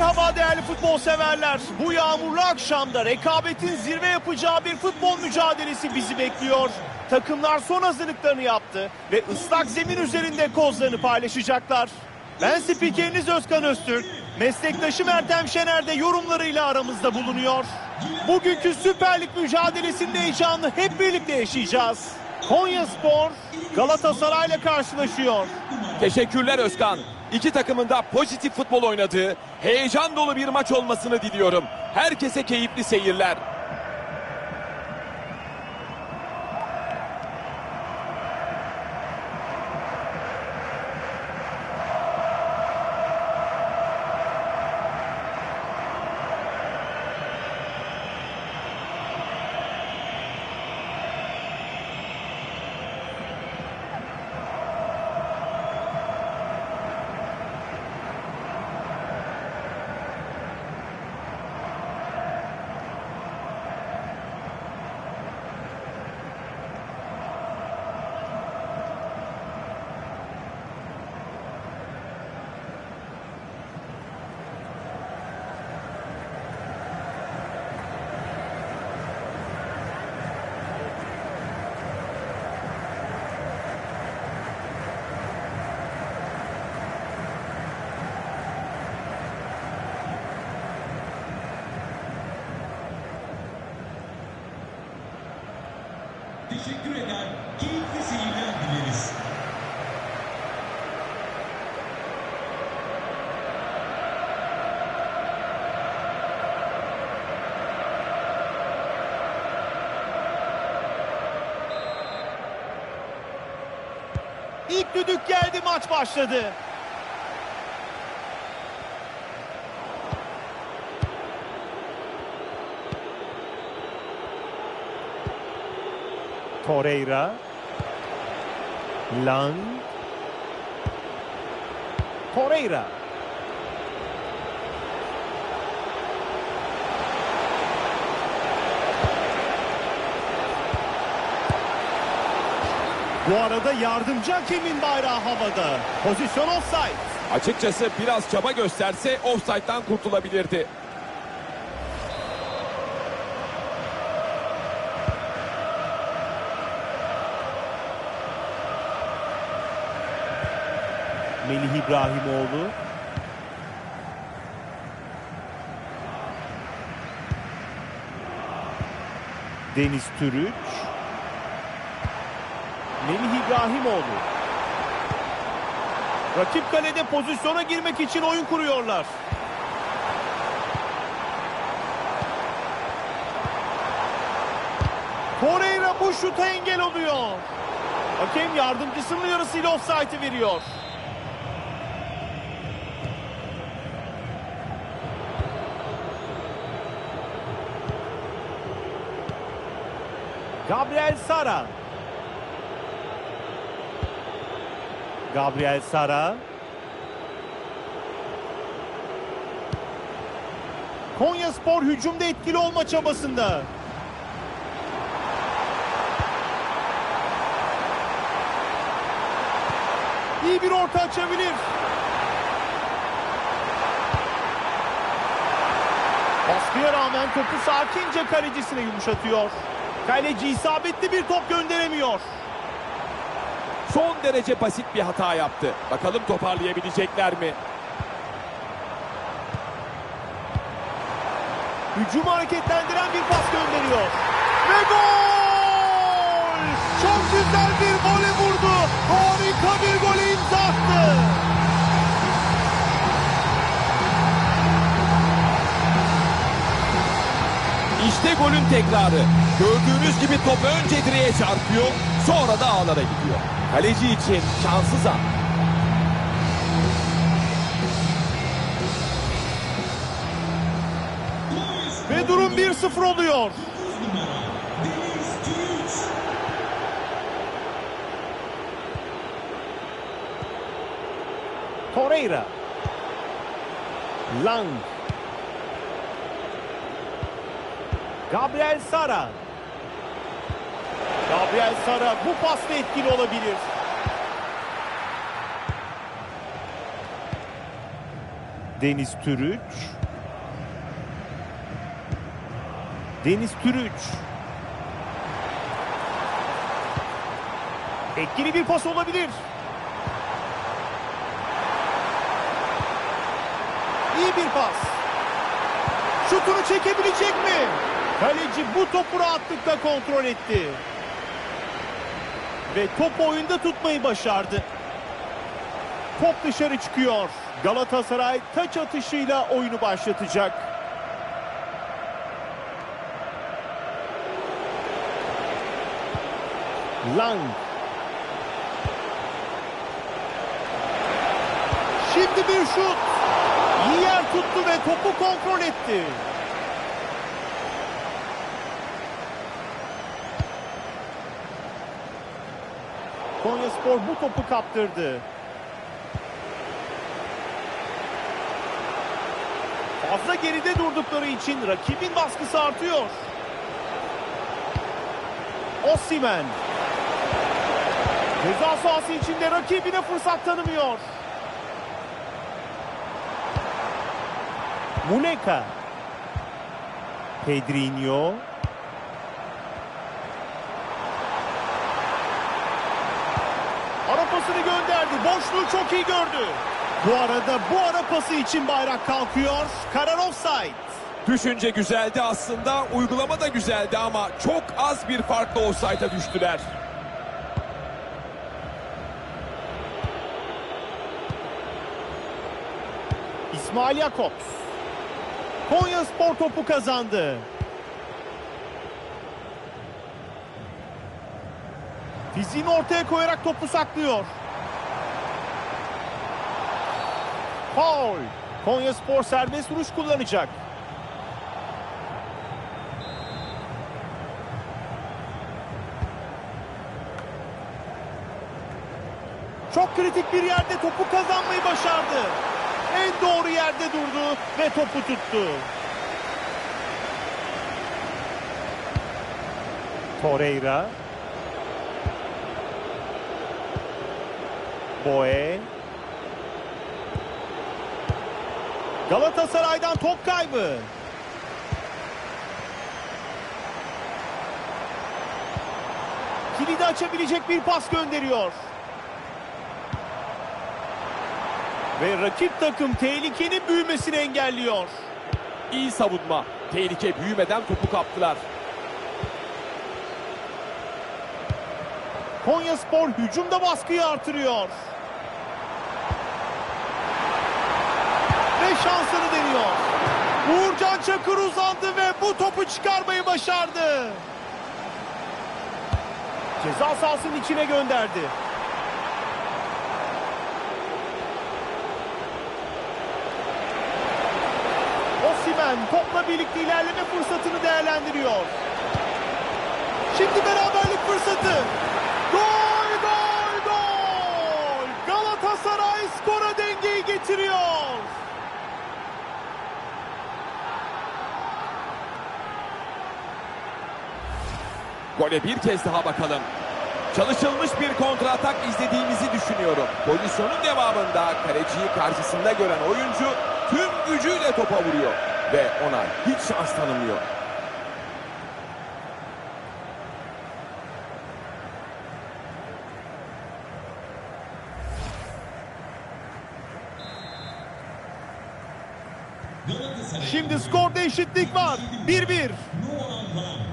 Merhaba değerli futbol severler. Bu yağmurlu akşamda rekabetin zirve yapacağı bir futbol mücadelesi bizi bekliyor. Takımlar son hazırlıklarını yaptı ve ıslak zemin üzerinde kozlarını paylaşacaklar. Ben spikeriniz Özkan Öztürk. Meslektaşım Ertem Şener de yorumlarıyla aramızda bulunuyor. Bugünkü Süper Lig mücadelesinde heyecanı hep birlikte yaşayacağız. Konya Spor Galatasaray'la karşılaşıyor. Teşekkürler Özkan. İki takımın da pozitif futbol oynadığı, heyecan dolu bir maç olmasını diliyorum. Herkese keyifli seyirler. İlk düdük geldi maç başladı. Torreira. Lang. Torreira. Bu arada yardımcı hakemin bayrağı havada. Pozisyon offside. Açıkçası biraz çaba gösterse offside'dan kurtulabilirdi. Melih İbrahimoğlu. Deniz Türüç. Melih İbrahimoğlu. Rakip kalede pozisyona girmek için oyun kuruyorlar. Torreira bu şuta engel oluyor. Hakem yardımcısının uyarısıyla offside'ı veriyor. Gabriel Sara. Gabriel Sara. Konya Spor hücumda etkili olma çabasında. İyi bir orta açabilir. Baskıya rağmen topu sakince kalecisine yumuşatıyor. Kaleci isabetli bir top gönderemiyor. Son derece basit bir hata yaptı. Bakalım toparlayabilecekler mi? Hücumu hareketlendiren bir pas gönderiyor. Ve gol! Çok güzel bir vole vurdu. Harika bir gole imza attı. İşte golün tekrarı. Gördüğünüz gibi top önce direğe çarpıyor, sonra da ağlara gidiyor. Kaleci için şanssız an. Ve durum 1-0 oluyor. Torreira. Lang. Gabriel Sara. Gabriel Sara bu pasla etkili olabilir. Deniz Türüç. Deniz Türüç. Etkili bir pas olabilir. İyi bir pas. Şutunu çekebilecek mi? Kaleci bu topu rahatlıkla kontrol etti. Ve topu oyunda tutmayı başardı. Top dışarı çıkıyor. Galatasaray taç atışıyla oyunu başlatacak. Lang. Şimdi bir şut. Yer tuttu ve topu kontrol etti. Konyaspor bu topu kaptırdı. Fazla geride durdukları için rakibin baskısı artıyor. Osimhen. Ceza sahası içinde rakibine fırsat tanımıyor. Muleka. Pedrinho. Ara pasını gönderdi. Boşluğu çok iyi gördü. Bu arada bu ara pası için bayrak kalkıyor. Karar offside. Düşünce güzeldi aslında, uygulama da güzeldi ama çok az bir farkla offside'a düştüler. İsmail Jakobs. Konya Spor topu kazandı. Fiziğini ortaya koyarak topu saklıyor. Foul. Konya Spor serbest vuruş kullanacak. Çok kritik bir yerde topu kazanmayı başardı. En doğru yerde durdu ve topu tuttu. Torreira. Boe. Galatasaray'dan top kaybı. Kilidi açabilecek bir pas gönderiyor. Ve rakip takım tehlikenin büyümesini engelliyor. İyi savunma. Tehlike büyümeden topu kaptılar. Konya Spor hücumda baskıyı artırıyor. Ve deniyor. Uğurcan Çakır uzandı ve bu topu çıkarmayı başardı. Ceza sahasının içine gönderdi. Osimhen topla birlikte ilerleme fırsatını değerlendiriyor. Şimdi beraberlik fırsatı. Gol, gol, gol! Galatasaray skora dengeyi getiriyor. Gole bir kez daha bakalım. Çalışılmış bir kontratak izlediğimizi düşünüyorum. Pozisyonun devamında kaleciyi karşısında gören oyuncu tüm gücüyle topa vuruyor. Ve ona hiç şans tanımıyor. Şimdi skorda eşitlik var. 1-1. Noah Lang.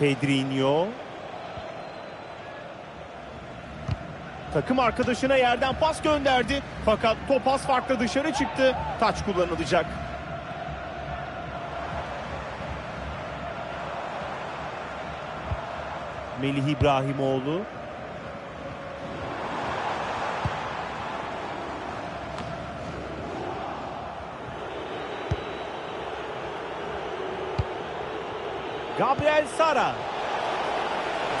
Pedrinho. Takım arkadaşına yerden pas gönderdi. Fakat top pas farklı dışarı çıktı. Taç kullanılacak. Melih İbrahimoğlu. Gabriel Sara.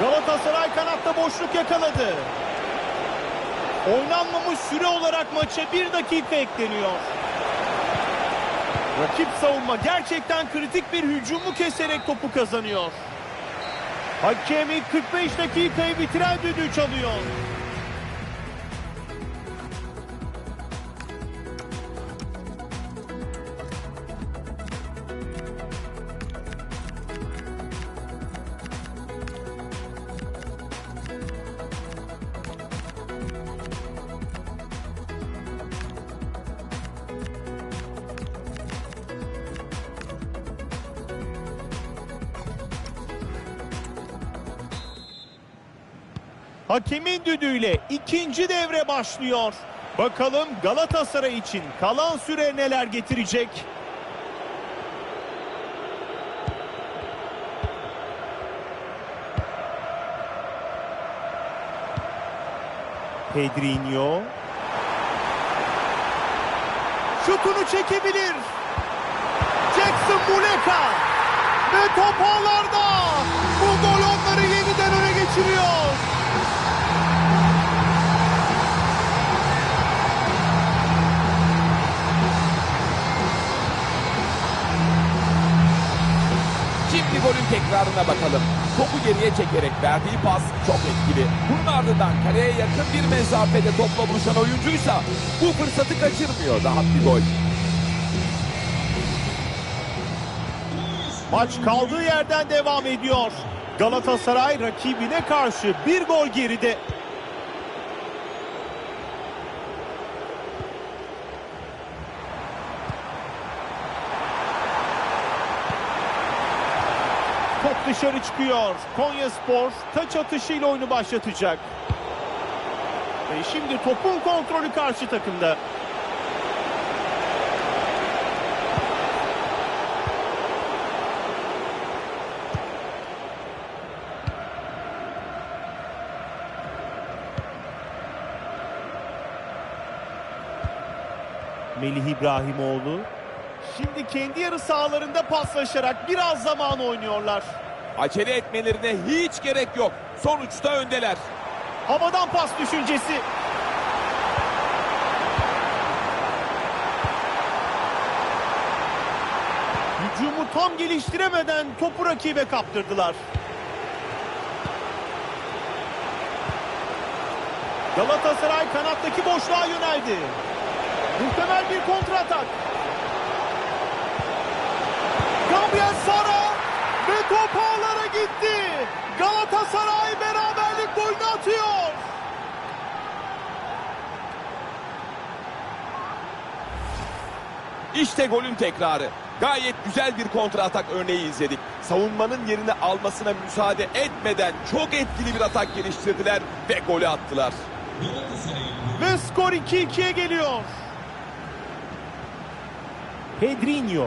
Galatasaray kanatta boşluk yakaladı. Oynanmamış süre olarak maça bir dakika ekleniyor. Rakip savunma gerçekten kritik bir hücumu keserek topu kazanıyor. Hakemi 45 dakikayı bitiren düdüğü çalıyor. Hakemin düdüğüyle ikinci devre başlıyor. Bakalım Galatasaray için kalan süre neler getirecek? Pedrinho. Şutunu çekebilir. Jackson Muleka. Ve top ağlarda. Tekrarına bakalım. Topu geriye çekerek verdiği pas çok etkili. Bunun ardından kaleye yakın bir mesafede topla buluşan oyuncuysa bu fırsatı kaçırmıyor. Rahat bir gol. Maç kaldığı yerden devam ediyor. Galatasaray rakibine karşı bir gol geride. Dışarı çıkıyor. Konya Spor taç atışıyla oyunu başlatacak. Ve şimdi topun kontrolü karşı takımda. Melih İbrahimoğlu. Şimdi kendi yarı sahalarında paslaşarak biraz zaman oynuyorlar. Acele etmelerine hiç gerek yok. Sonuçta öndeler. Havadan pas düşüncesi. Hücumu tam geliştiremeden topu rakibe kaptırdılar. Galatasaray kanattaki boşluğa yöneldi. Muhtemel bir kontratak. Gabriel Sara ve top ağlara gitti. Galatasaray beraberlik golünü atıyor. İşte golün tekrarı. Gayet güzel bir kontratak örneği izledik. Savunmanın yerini almasına müsaade etmeden çok etkili bir atak geliştirdiler ve golü attılar. Ve skor 2-2'ye geliyor. Pedrinho.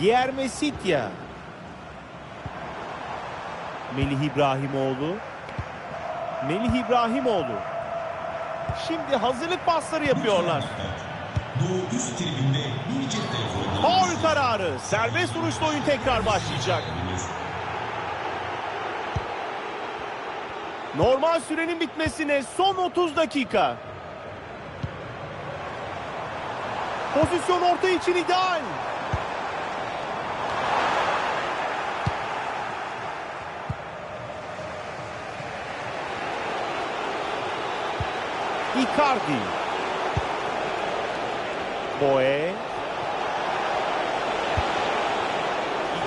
Guilherme Sitya. Melih İbrahimoğlu. Melih İbrahimoğlu. Şimdi hazırlık pasları yapıyorlar. Doğu üst tribünde bir cep telefonu Faul kararı. Serbest vuruşla oyun tekrar başlayacak. Normal sürenin bitmesine son 30 dakika. Pozisyon orta için ideal. Icardi. Boe.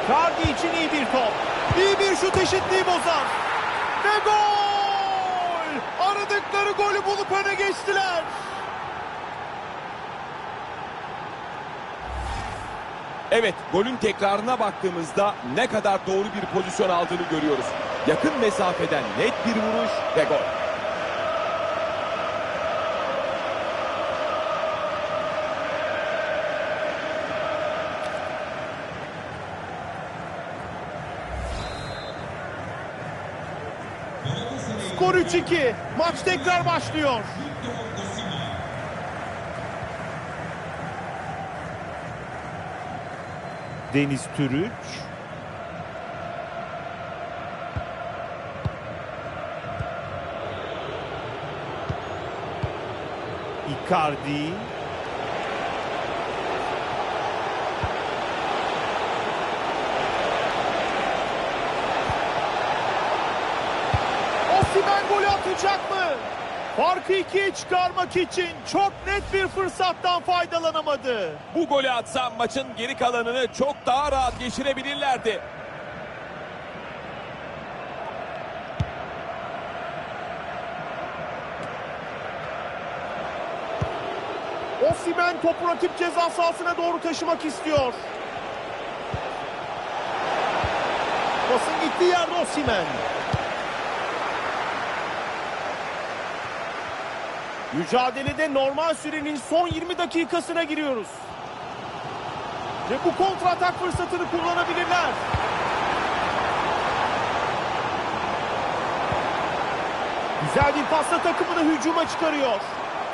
Icardi için iyi bir top. İyi bir şut eşitliği bozar. Ve gol! Aradıkları golü bulup öne geçtiler. Evet, golün tekrarına baktığımızda ne kadar doğru bir pozisyon aldığını görüyoruz. Yakın mesafeden net bir vuruş ve gol. Skor 3-2. Maç tekrar başlıyor. Deniz Türüç. Icardi. Osimhen golü atacak mı? Farkı ikiye çıkarmak için çok net bir fırsattan faydalanamadı. Bu golü atsa maçın geri kalanını çok daha rahat geçirebilirlerdi. Osimhen topu rakip ceza sahasına doğru taşımak istiyor. Pasın gittiği yerde Osimhen. Mücadelede normal sürenin son 20 dakikasına giriyoruz. Ve bu kontratak fırsatını kullanabilirler. Güzel bir pasla takımını hücuma çıkarıyor.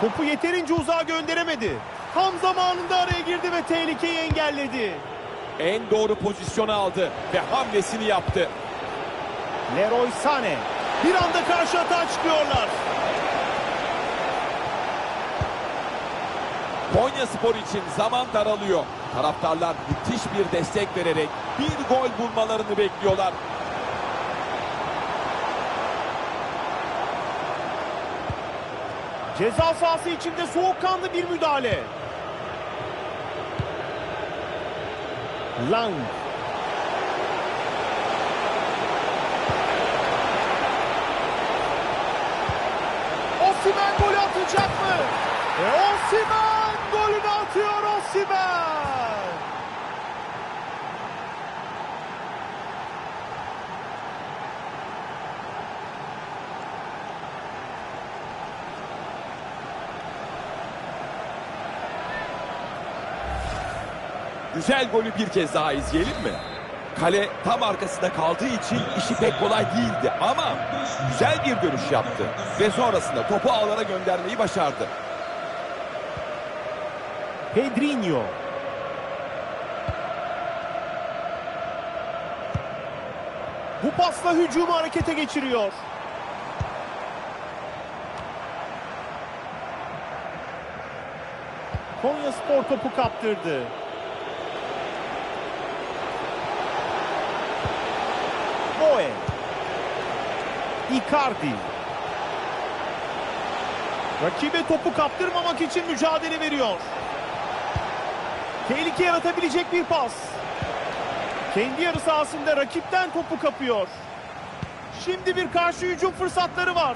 Topu yeterince uzağa gönderemedi. Tam zamanında araya girdi ve tehlikeyi engelledi. En doğru pozisyonu aldı ve hamlesini yaptı. Leroy Sané. Bir anda karşı atağa çıkıyorlar. Konya Spor için zaman daralıyor. Taraftarlar müthiş bir destek vererek bir gol bulmalarını bekliyorlar. Ceza sahası içinde soğukkanlı bir müdahale. Lang. Osimhen golü atacak mı? Golünü atıyor Osimhen. Güzel golü bir kez daha izleyelim mi? Kale tam arkasında kaldığı için işi pek kolay değildi ama güzel bir dönüş yaptı ve sonrasında topu ağlara göndermeyi başardı. Pedrinho. Bu pasla hücumu harekete geçiriyor. Konya Spor topu kaptırdı. Boe. Icardi. Rakibe topu kaptırmamak için mücadele veriyor. Tehlike yaratabilecek bir pas. Kendi yarı sahasında rakipten topu kapıyor. Şimdi bir karşı hücum fırsatları var.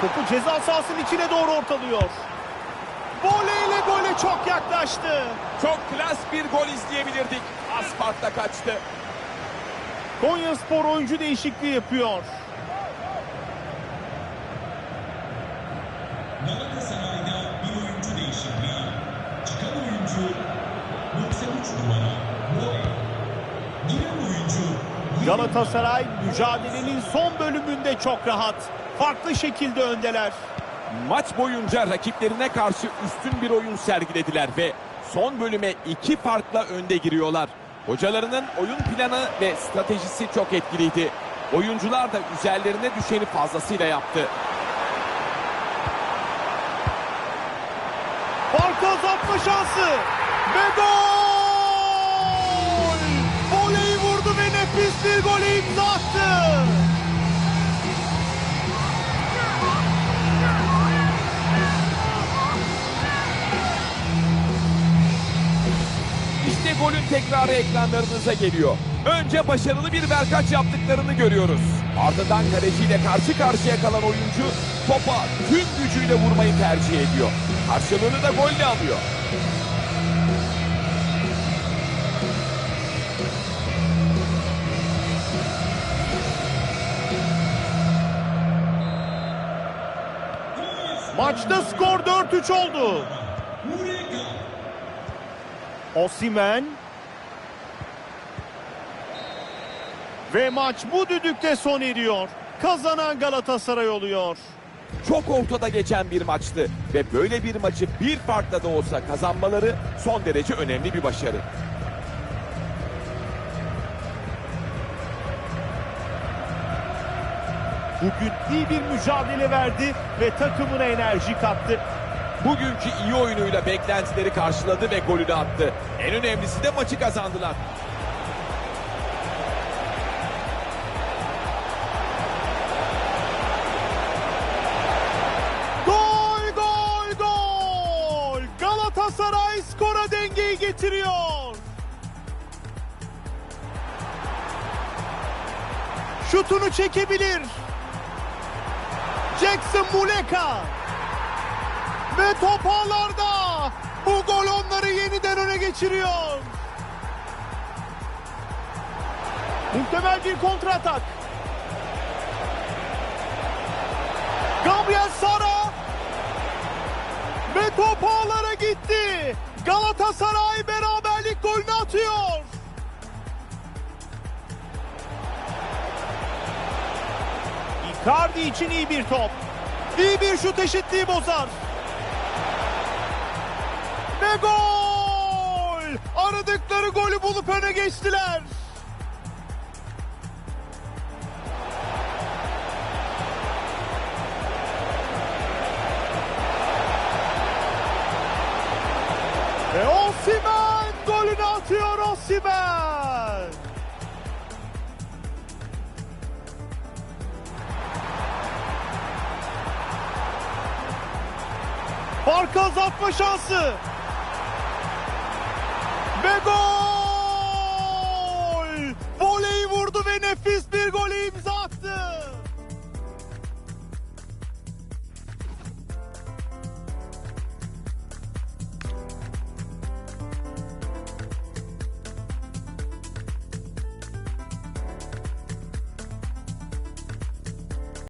Topu ceza sahasının içine doğru ortalıyor. Voleyle gole çok yaklaştı. Çok klas bir gol izleyebilirdik. Aspart'ta kaçtı. Konya Spor oyuncu değişikliği yapıyor. Galatasaray'da bir oyuncu değişikliği. Çıkan oyuncu 93 numara Boye. Giren oyuncu Galatasaray mücadelenin son bölümünde çok rahat. Farklı şekilde öndeler. Maç boyunca rakiplerine karşı üstün bir oyun sergilediler ve son bölüme iki farkla önde giriyorlar. Hocalarının oyun planı ve stratejisi çok etkiliydi. Oyuncular da üzerlerine düşeni fazlasıyla yaptı. Farkı azaltma şansı. Ve gol! Voleyi vurdu ve nefis bir gole imza attı. İşte golün tekrarı ekranlarınıza geliyor. Önce başarılı bir verkaç yaptıklarını görüyoruz. Ardından kaleciyle karşı karşıya kalan oyuncu topa tüm gücüyle vurmayı tercih ediyor. Karşılığını da golle alıyor. Maçta skor 4-3 oldu. Osimen. Ve maç bu düdükte son eriyor. Kazanan Galatasaray oluyor. Çok ortada geçen bir maçtı ve böyle bir maçı bir farkla da olsa kazanmaları son derece önemli bir başarı. Bugün iyi bir mücadele verdi ve takımına enerji kattı. Bugünkü iyi oyunuyla beklentileri karşıladı ve golünü attı. En önemlisi de maçı kazandılar. şutunu çekebilir. Jackson Muleka ve topağlarda bu gol onları yeniden öne geçiriyor. Muhtemel bir kontra atak. Gabriel Sara ve topağlara gitti. Galatasaray beraberlik golünü atıyor. Icardi için iyi bir top. İyi bir şut eşitliği bozar. Ve gol! Aradıkları golü bulup öne geçtiler. Ve Osimhen golünü atıyor Osimhen. Farkı azaltma şansı. Ve gol! Voleyi vurdu ve nefis bir gol imzaladı.